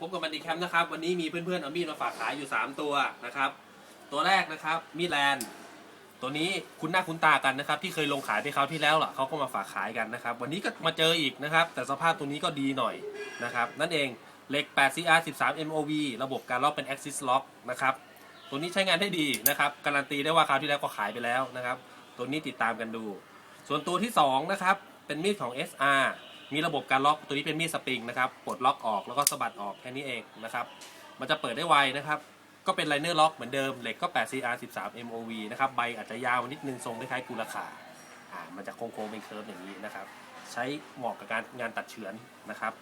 พบกับมันดีแคมป์นะครับ วันนี้มีเพื่อนๆเอามีดมาฝากขายอยู่ 3 ตัวนะครับ ตัวแรกนะครับมีดแลนตัวนี้คุ้นหน้าคุ้นตากันนะครับ ที่เคยลงขายไปเขาวที่แล้วล่ะเขาก็มาฝากขายกันนะครับ วันนี้ก็มาเจออีกนะครับ แต่สภาพตัวนี้ก็ดีหน่อยนะครับ นั่นเองเหล็ก 8CR 13 MOV ระบบการล็อกเป็น Axis Lock นะครับตัวนี้ใช้งานได้ดีนะครับ การันตีได้ว่าคราวที่แล้วก็ขายไปแล้วนะครับ ตัวนี้ติดตามกันดู ส่วนตัวที่สองนะครับเป็นมีดของ SR มีระบบการล็อกตัวนี้เป็นมีดสปริงนะครับปลดล็อกออกแล้วก็สะบัดออกแค่นี้เองนะครับ มันจะเปิดได้ไวนะครับ ก็เป็นไลเนอร์ล็อกเหมือนเดิมเหล็กก็ 8CR 13 MOV นะครับใบอาจจะยาวนิดนึงทรงคล้ายๆกูราคาอ่ามันจะโค้งๆเป็นเคิร์ฟอย่างนี้นะครับ ใช้เหมาะกับการงานตัดเฉือนนะครับ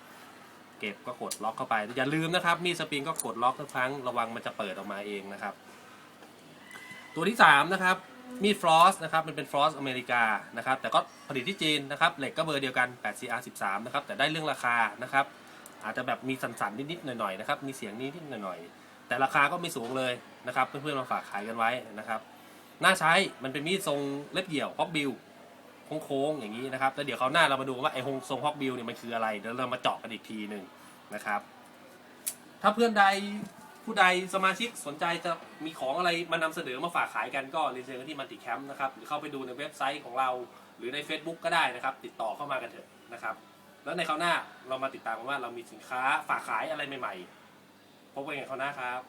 เก็บก็กดล็อกเข้าไปอย่าลืมนะครับมีดสปริงก็กดล็อกทุกครั้งระวังมันจะเปิดออกมาเองนะครับ ตัวที่3นะครับ มีฟลอสนะครับมันเป็นฟลอสอเมริกานะครับแต่ก็ผลิตที่จีนนะครับเหล็กก็เบอร์เดียวกัน 8CR 13 นะครับแต่ได้เรื่องราคานะครับอาจจะแบบมีสันๆนิดๆหน่อยๆนะครับมีเสียงนิดๆหน่อยๆแต่ราคาก็ไม่สูงเลยนะครับเพื่อนๆมาฝากขายกันไว้นะครับน่าใช้มันเป็นมีดทรงเล็บเหี่ยวฮอกบิลโค้งๆอย่างนี้นะครับแล้วเดี๋ยวเขาวหน้าเรามาดูว่าไอ้ทรงฮอกบิลเนี่ยมันคืออะไรเดี๋ยวเรามาเจาะกันอีกทีหนึ่งนะครับถ้าเพื่อนใด ผู้ใดสมาชิกสนใจจะมีของอะไรมานำเสนอมาฝากขายกันก็เรียนเชิญกันที่มันติแคมป์นะครับหรือเข้าไปดูในเว็บไซต์ของเรา หรือใน Facebook ก็ได้นะครับ ติดต่อเข้ามากันเถอะนะครับ แล้วในคราวหน้าเรามาติดตามกันว่าเรามีสินค้าฝากขายอะไรใหม่ๆพบกันในคราวหน้าครับ